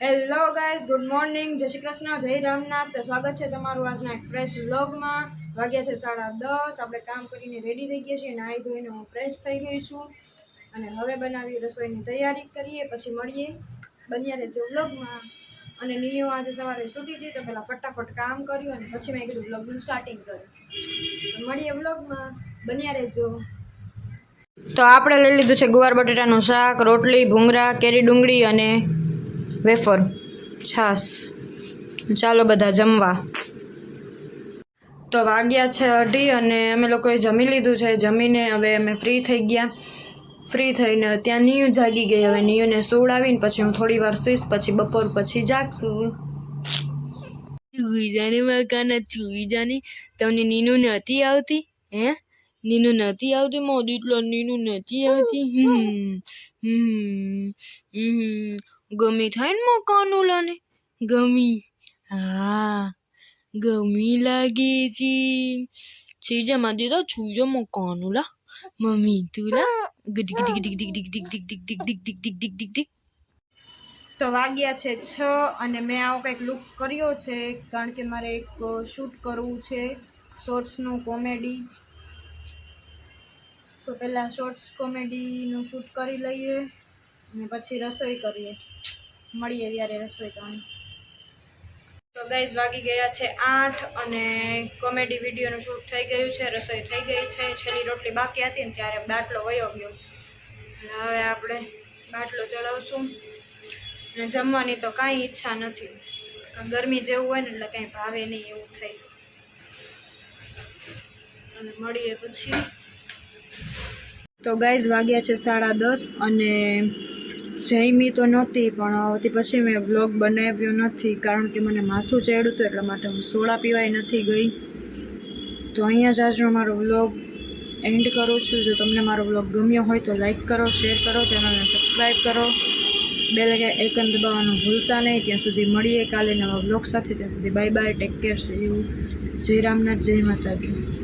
Hello guys good morning જય શ્રી કૃષ્ણ, જય રામનાથ. સ્વાગત છે તમારું આજના ફ્રેશ વ્લોગમાં વાગ્યા છે સાડા દસ. આપણે કામ કરીને રેડી થઈ ગયા છીએ નાહી ધોઈને હું ફ્રેશ થઈ ગઈ છું. અને હવે બનાવી રસોઈની તૈયારી કરીએ, પછી મળીએ બન્યા રહેજો વ્લોગમાં અને નિયો આજે સવારે સૂતી હતી તો પહેલાં ફટાફટ કામ કર્યું અને પછી મેં કીધું વ્લોગનું સ્ટાર્ટિંગ કર્યું મળીએ વ્લોગમાં બન્યા રહેજો. તો આપણે લઈ લીધું છે ગુવાર બટેટાનું શાક, રોટલી, ભૂંગળા, કેરી ડુંગળી અને વેફર છાસ ચાલો બધા જમવા. તો વાગ્યા છે અઢી અને અમે લોકોએ જમી લીધું છે. જમીને હવે અમે ફ્રી થઈ ગયા. ફ્રી થઈને ત્યાં નીયુ જાગી ગઈ. હવે નીયુને સુવડાવીને પછી હું થોડી વાર સુઈશ, પછી બપોર પછી જાગશું. જાને, મકાના ચૂઈ જાની. તમને નીનુ નથી આવતી? હે? નીનુ નથી આવતી મોદી? એટલો નીનુ નથી આવતી? હમ હમ. ગમી થાય ને કાનુલાને ગમી હા ગમી લાગે છે છીજામાં દીધો છુજો મો કાનુલા મમ્મી તુલા લા ગડી ગડી ગડી ગડી ગડી ગડી ગડી ગડી ગડી ગડી ગડી ગડી ગડી તો વાગ્યા છે છ અને મેં આવો કંઈક લુક કર્યો છે કારણ કે મારે એક શૂટ કરવું છે શોર્ટ્સનું કોમેડી તો પહેલાં શોર્ટ્સ કોમેડીનું શૂટ કરી લઈએ અને પછી રસોઈ કરીએ. મળીએ ત્યારે રસોઈ કરવાની. તો ગાઈઝ વાગી ગયા છે આઠ અને કોમેડી વિડીયોનું શૂટ થઈ ગયું છે, રસોઈ થઈ ગઈ છે. છેલ્લી રોટલી બાકી હતી ને ત્યારે બાટલો વયો ગયો. અને હવે આપણે બાટલો ચડાવશું. અને જમવાની તો કાંઈ ઈચ્છા નથી. ગરમી જેવું હોય ને એટલે કાંઈ ભાવે નહીં એવું થઈ અને મળીએ પછી. તો ગાઈઝ વાગ્યા છે સાડા દસ અને જઈમી તો નહોતી, પણ તે પછી મેં વ્લોગ બનાવ્યો નથી, કારણ કે મને માથું ચડ્યું હતું, એટલા માટે હું સોડા પીવાય નથી ગઈ. તો અહીંયા જ આજનો મારો વ્લોગ એન્ડ કરું છું. જો તમને મારો વ્લોગ ગમ્યો હોય તો લાઇક કરો, શેર કરો, ચેનલને સબસ્ક્રાઈબ કરો. બે બેલ આઇકન દબાવવાનું ભૂલતા નહીં. ત્યાં સુધી મળીએ કાલે નવા વ્લોગ સાથે. ત્યાં સુધી બાય બાય ટેક કેર છે એવું જય રામનાથ, જય માતાજી.